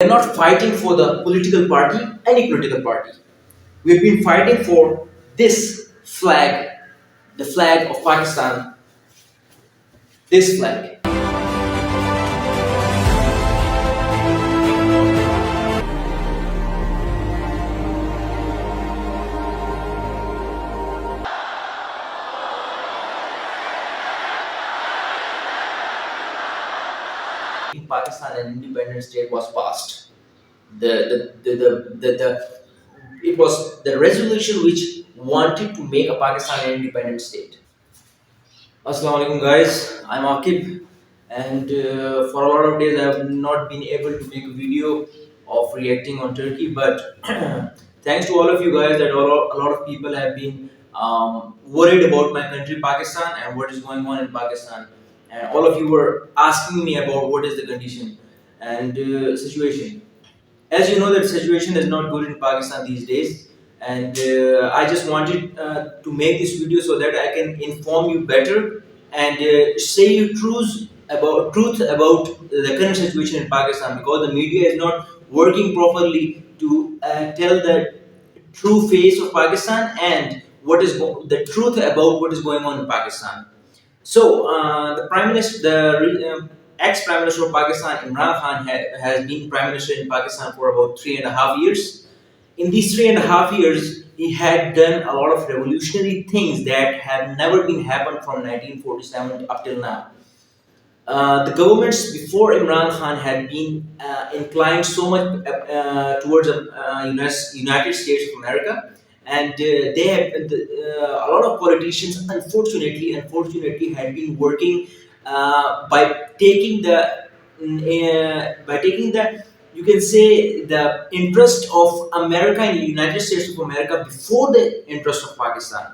We're not fighting for the political party, any political party. We've been fighting for this flag, the flag of Pakistan. This flag. An independent state was passed. The the, the, the, the, the it was the resolution which wanted to make a Pakistan an independent state. Assalamu alaikum guys, I'm Akib and uh, for a lot of days I have not been able to make a video of reacting on Turkey but thanks to all of you guys that a lot, of people have been um, worried about my country Pakistan and what is going on in Pakistan and all of you were asking me about what is the condition and uh, situation. As you know, that situation is not good in Pakistan these days, and uh, I just wanted uh, to make this video so that I can inform you better and uh, say you truth about truth about the current situation in Pakistan because the media is not working properly to uh, tell the true face of Pakistan and what is the truth about what is going on in Pakistan. So uh, the prime minister, the re- um, ex-prime minister of Pakistan, Imran Khan, ha- has been prime minister in Pakistan for about three and a half years. In these three and a half years, he had done a lot of revolutionary things that have never been happened from 1947 up till now. Uh, the governments before Imran Khan had been uh, inclined so much uh, uh, towards uh, United United States of America, and uh, they have a lot of politicians, unfortunately, unfortunately, had been working by taking the uh, by taking the you can say the interest of America and the United States of America before the interest of Pakistan.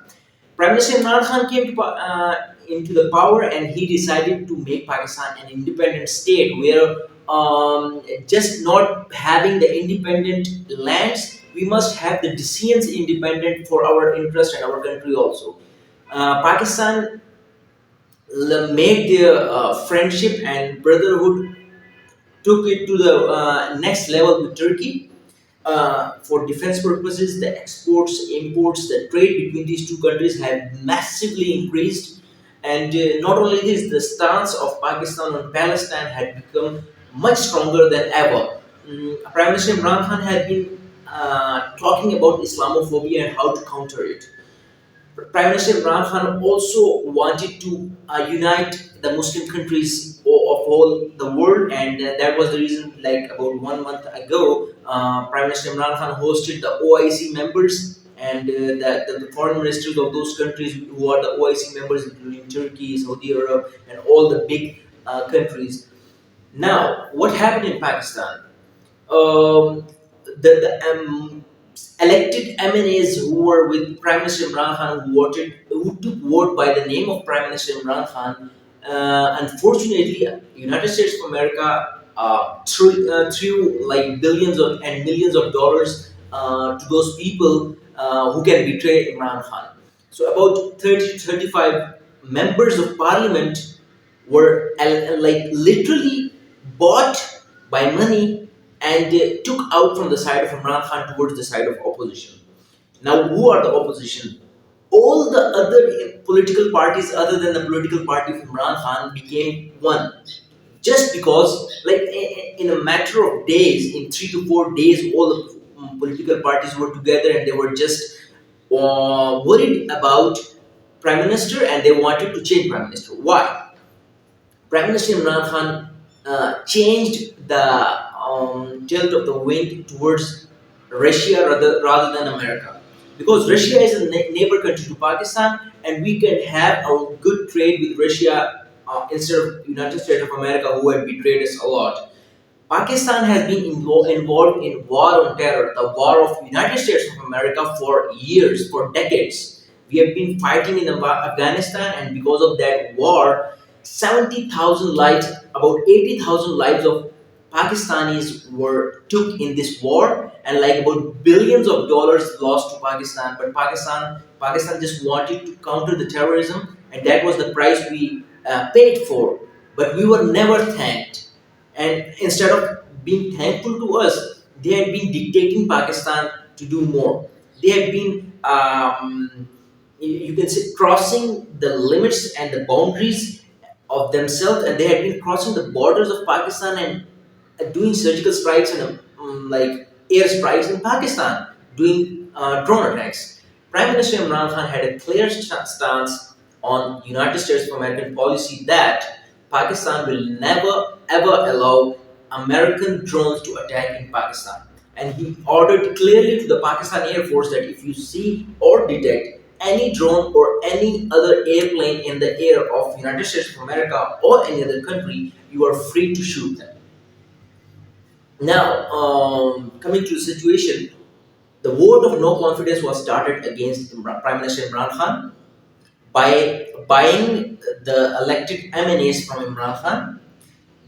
Prime Minister Imran Khan came to, uh, into the power and he decided to make Pakistan an independent state where um, just not having the independent lands, we must have the decisions independent for our interest and our country also. Uh, Pakistan made their uh, friendship and brotherhood took it to the uh, next level with Turkey. Uh, for defense purposes, the exports, imports, the trade between these two countries have massively increased. And uh, not only this, the stance of Pakistan on Palestine had become much stronger than ever. Mm, Prime Minister Imran Khan had been uh, talking about Islamophobia and how to counter it. Prime Minister Imran Khan also wanted to uh, unite the Muslim countries of all the world, and uh, that was the reason. Like about one month ago, uh, Prime Minister Imran Khan hosted the OIC members and uh, the, the, foreign ministers of those countries who are the OIC members, including Turkey, Saudi Arab, and all the big uh, countries. Now, what happened in Pakistan? Um, the the um, elected MNAs who were with Prime Minister Imran Khan, who voted, who took vote by the name of Prime Minister Imran Khan, uh, unfortunately, United States of America uh, threw, uh, threw like billions of and millions of dollars uh, to those people uh, who can betray Imran Khan. So about 30 to 35 members of parliament were uh, like literally bought by money and uh, took out from the side of Imran Khan towards the side of opposition. Now, who are the opposition? All the other political parties, other than the political party of Imran Khan, became one. Just because, like in a matter of days, in three to four days, all the um, political parties were together and they were just uh, worried about prime minister and they wanted to change prime minister. Why? Prime Minister Imran Khan uh, changed the um, tilt of the wind towards Russia rather, rather than America. Because Russia is a ne- neighbor country to Pakistan, and we can have a good trade with Russia uh, instead of United States of America, who have betrayed us a lot. Pakistan has been invo- involved in war on terror, the war of United States of America for years, for decades. We have been fighting in Afghanistan, and because of that war, 70,000 lives, about 80,000 lives of Pakistanis were took in this war, and like about billions of dollars lost to Pakistan. But Pakistan, Pakistan just wanted to counter the terrorism, and that was the price we uh, paid for. But we were never thanked. And instead of being thankful to us, they had been dictating Pakistan to do more. They had been, um, you can say, crossing the limits and the boundaries of themselves, and they had been crossing the borders of Pakistan and doing surgical strikes and um, like air strikes in Pakistan, doing uh, drone attacks. Prime Minister Imran Khan had a clear st- stance on United States of American policy that Pakistan will never ever allow American drones to attack in Pakistan. And he ordered clearly to the Pakistan Air Force that if you see or detect any drone or any other airplane in the air of United States of America or any other country, you are free to shoot them. Now, um, coming to the situation, the vote of no confidence was started against Prime Minister Imran Khan by buying the elected MNAs from Imran Khan.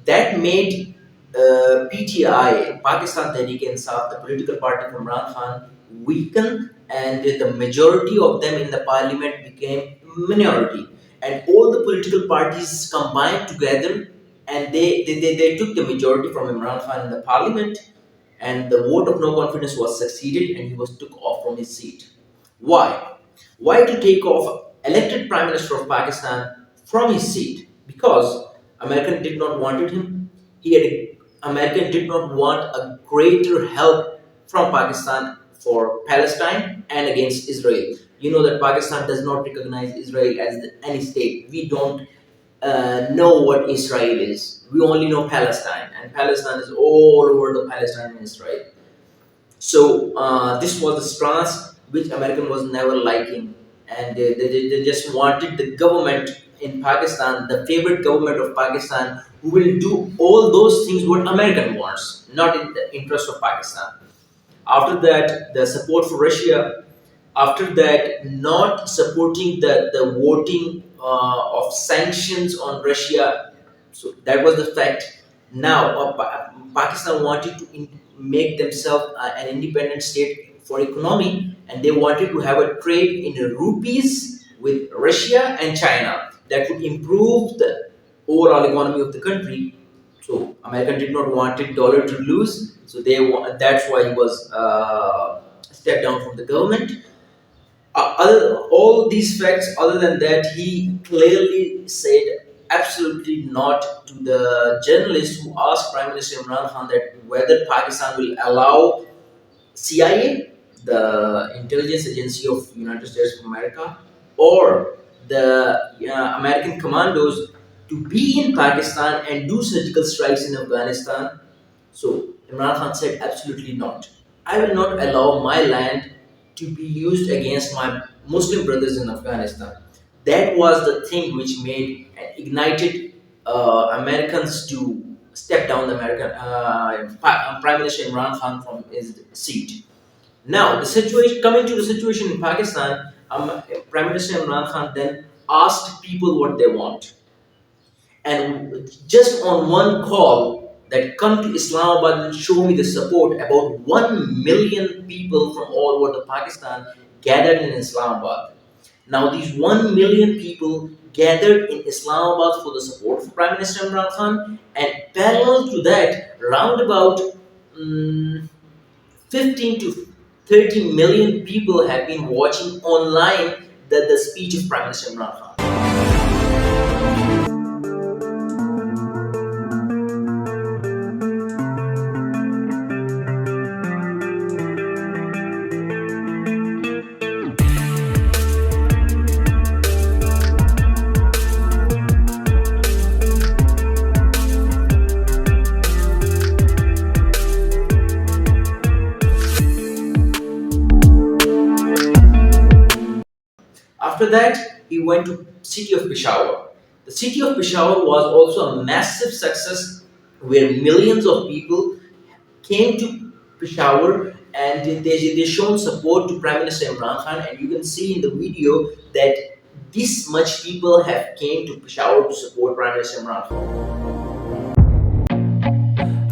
That made uh, PTI, Pakistan Tehreek-e-Insaf, the political party of Imran Khan, weaken and the majority of them in the parliament became minority. And all the political parties combined together and they, they, they, they took the majority from Imran Khan in the parliament and the vote of no confidence was succeeded and he was took off from his seat. Why? Why to take off elected Prime Minister of Pakistan from his seat? Because American did not wanted him. He had American did not want a greater help from Pakistan for Palestine and against Israel. You know that Pakistan does not recognize Israel as the, any state. We don't uh, know what Israel is. We only know Palestine, and Palestine is all over the Palestine and Israel. So uh, this was the stance which American was never liking, and they, they, they just wanted the government in Pakistan, the favorite government of Pakistan, who will do all those things what American wants, not in the interest of Pakistan. After that, the support for Russia. After that, not supporting the, the voting uh, of sanctions on Russia. So that was the fact. Now, uh, Pa- Pakistan wanted to in- make themselves uh, an independent state for economy, and they wanted to have a trade in rupees with Russia and China that would improve the overall economy of the country. So American did not want wanted dollar to lose, so they wa- that's why he was uh, stepped down from the government. Uh, other, all these facts, other than that, he clearly said absolutely not to the journalist who asked Prime Minister Imran Khan that whether Pakistan will allow CIA, the intelligence agency of United States of America, or the uh, American commandos to be in Pakistan and do surgical strikes in Afghanistan. So Imran Khan said absolutely not. I will not allow my land to be used against my Muslim brothers in Afghanistan. That was the thing which made and ignited uh, Americans to step down the American uh, Pa- Prime Minister Imran Khan from his seat. Now, the situation coming to the situation in Pakistan, um, Prime Minister Imran Khan then asked people what they want, and just on one call that come to Islamabad and show me the support, about one million people from all over the Pakistan gathered in Islamabad. Now, these one million people gathered in Islamabad for the support of Prime Minister Imran Khan, and parallel to that, round about mm, 15 to 30 million people have been watching online the, the speech of Prime Minister Imran Khan. After that, he went to city of Peshawar. The city of Peshawar was also a massive success where millions of people came to Peshawar and they, they shown support to Prime Minister Imran Khan and you can see in the video that this much people have came to Peshawar to support Prime Minister Imran Khan.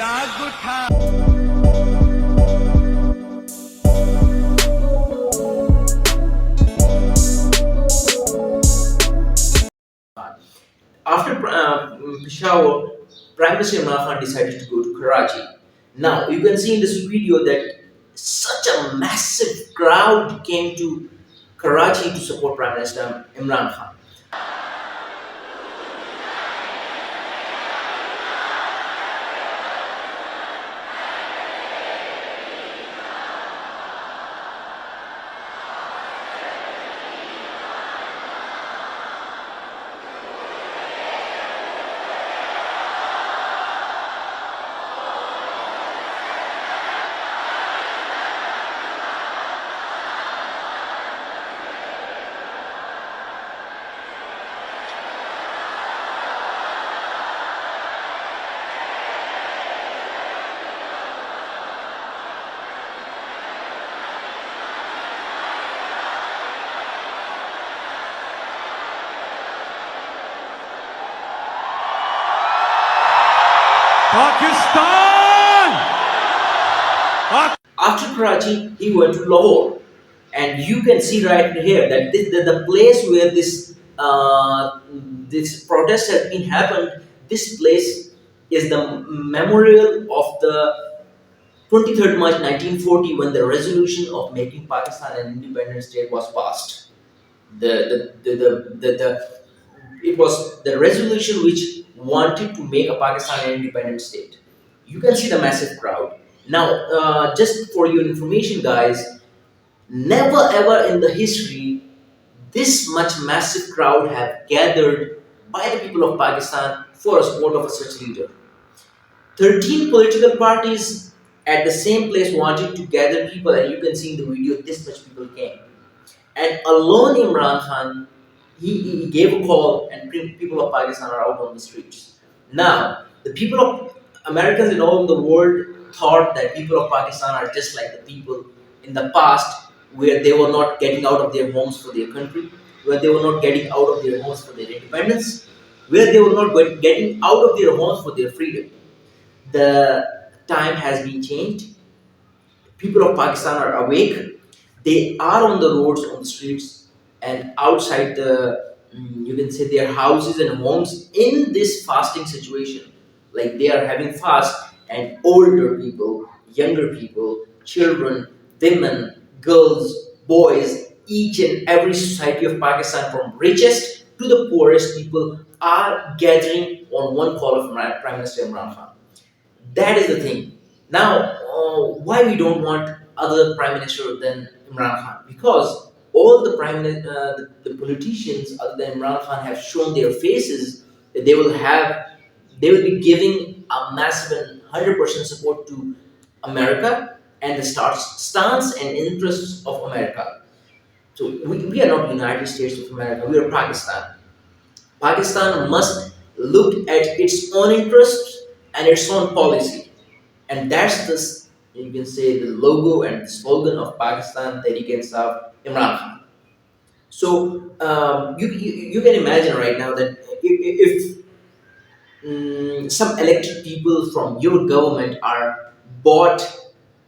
After uh, Peshawar, Prime Minister Imran Khan decided to go to Karachi. Now you can see in this video that such a massive crowd came to Karachi to support Prime Minister Imran Khan. Pakistan! After Karachi, he went to Lahore, and you can see right here that this, the, the place where this uh, this protest has been happened. This place is the memorial of the 23rd March 1940 when the resolution of making Pakistan an independent state was passed. The the, the, the, the, the it was the resolution which wanted to make a Pakistan an independent state. You can see the massive crowd. Now, uh, just for your information, guys, never ever in the history this much massive crowd have gathered by the people of Pakistan for a support of a such leader. 13 political parties at the same place wanted to gather people, and you can see in the video this much people came. And alone Imran Khan, he, he gave a call, and people of Pakistan are out on the streets. Now, the people of Americans and all the world thought that people of Pakistan are just like the people in the past where they were not getting out of their homes for their country, where they were not getting out of their homes for their independence, where they were not getting out of their homes for their freedom. The time has been changed. People of Pakistan are awake. They are on the roads, on the streets, and outside the, mm, you can say, their houses and homes in this fasting situation. Like they are having fast, and older people, younger people, children, women, girls, boys, each and every society of Pakistan, from richest to the poorest people, are gathering on one call of Prime Minister Imran Khan. That is the thing. Now, uh, why we don't want other prime minister than Imran Khan? Because all the prime uh, the, the politicians other than Imran Khan have shown their faces that they will have they will be giving a massive and hundred percent support to America and the stance and interests of America. So we, we are not United States of America. We are Pakistan. Pakistan must look at its own interests and its own policy, and that's the s- you can say the logo and the slogan of Pakistan Tehreek Insaf Imran Khan. So um, you, you you can imagine right now that if, if mm, some elected people from your government are bought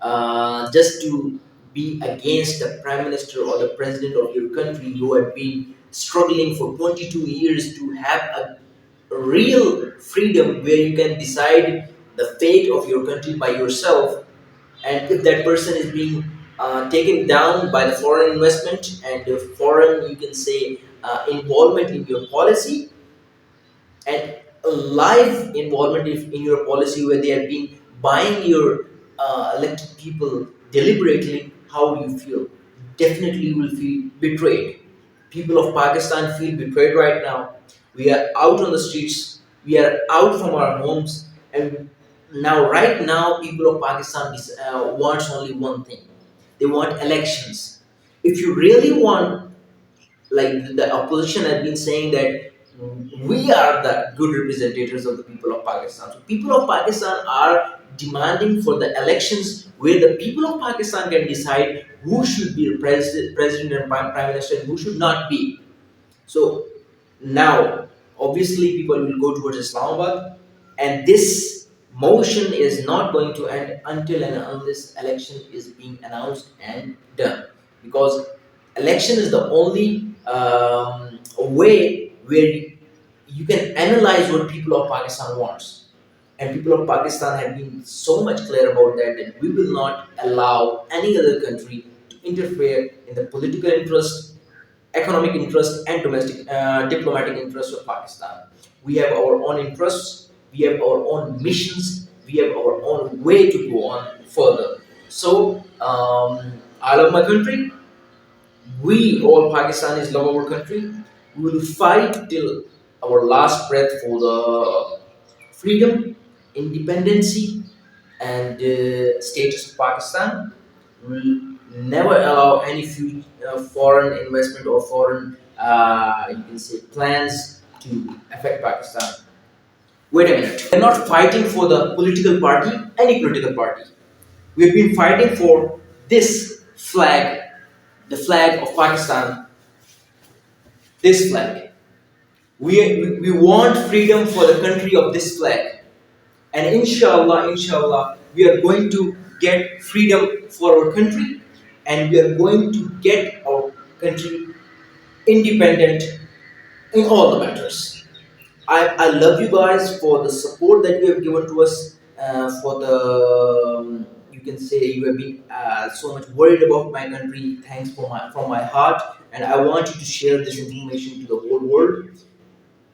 uh, just to be against the prime minister or the president of your country. Who have been struggling for 22 years to have a real freedom where you can decide the fate of your country by yourself. And if that person is being uh, taken down by the foreign investment and the foreign you can say uh, involvement in your policy and a live involvement in your policy where they have been buying your uh, elected people deliberately, how do you feel? Definitely you will feel betrayed. People of Pakistan feel betrayed right now. We are out on the streets, we are out from our homes, and now, right now, people of Pakistan is, uh, wants only one thing they want elections. If you really want like the opposition has been saying that we are the good representatives of the people of Pakistan. So people of Pakistan are demanding for the elections where the people of Pakistan can decide who should be president, president and prime, minister and who should not be. So now, obviously, people will go towards Islamabad, and this motion is not going to end until and unless election is being announced and done. Because election is the only um, way where you can analyze what people of Pakistan wants. And people of Pakistan have been so much clear about that that we will not allow any other country to interfere in the political interest economic interest and domestic uh, diplomatic interests of Pakistan. We have our own interests, we have our own missions, we have our own way to go on further. So um, I love my country. We all Pakistanis love our country. We will fight till our last breath for the freedom, independency, and uh, status of Pakistan. We will never allow any uh, foreign investment or foreign, uh, you can say, plans to affect Pakistan. Wait a minute. We're not fighting for the political party, any political party. We've been fighting for this flag, the flag of Pakistan, this flag. We, we, want freedom for the country of this flag. And inshallah, inshallah, we are going to get freedom for our country and we are going to get our country independent in all the matters. I, I love you guys for the support that you have given to us, uh, for the, um, you can say you have been uh, so much worried about my country. Thanks for my, from my heart. And I want you to share this information to the whole world.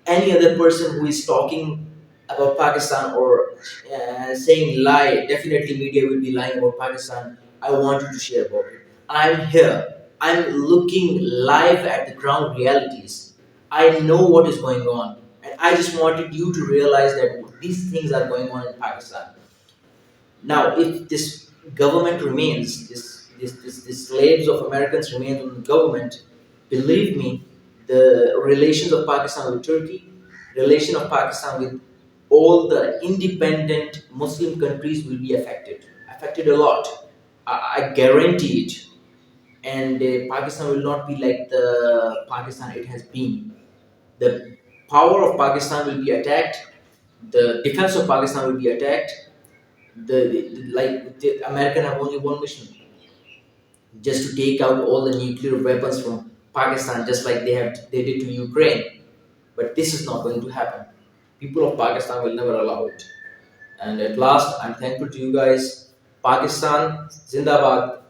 Any other person who is talking about Pakistan or uh, saying lie, definitely media will be lying about Pakistan. I want you to share about it. I'm here. I'm looking live at the ground realities. I know what is going on. And I just wanted you to realize that these things are going on in Pakistan. Now, if this government remains, this, this, this, this slaves of Americans remain on the government, believe me, the relations of Pakistan with Turkey, relation of Pakistan with all the independent Muslim countries will be affected, affected a lot. I, I guarantee it. And uh, Pakistan will not be like the Pakistan it has been. The power of Pakistan will be attacked. The defense of Pakistan will be attacked. The, the like the American have only one mission, just to take out all the nuclear weapons from Pakistan, just like they have they did to Ukraine. But this is not going to happen. People of Pakistan will never allow it. And at last, I'm thankful to you guys. Pakistan, Zindabad.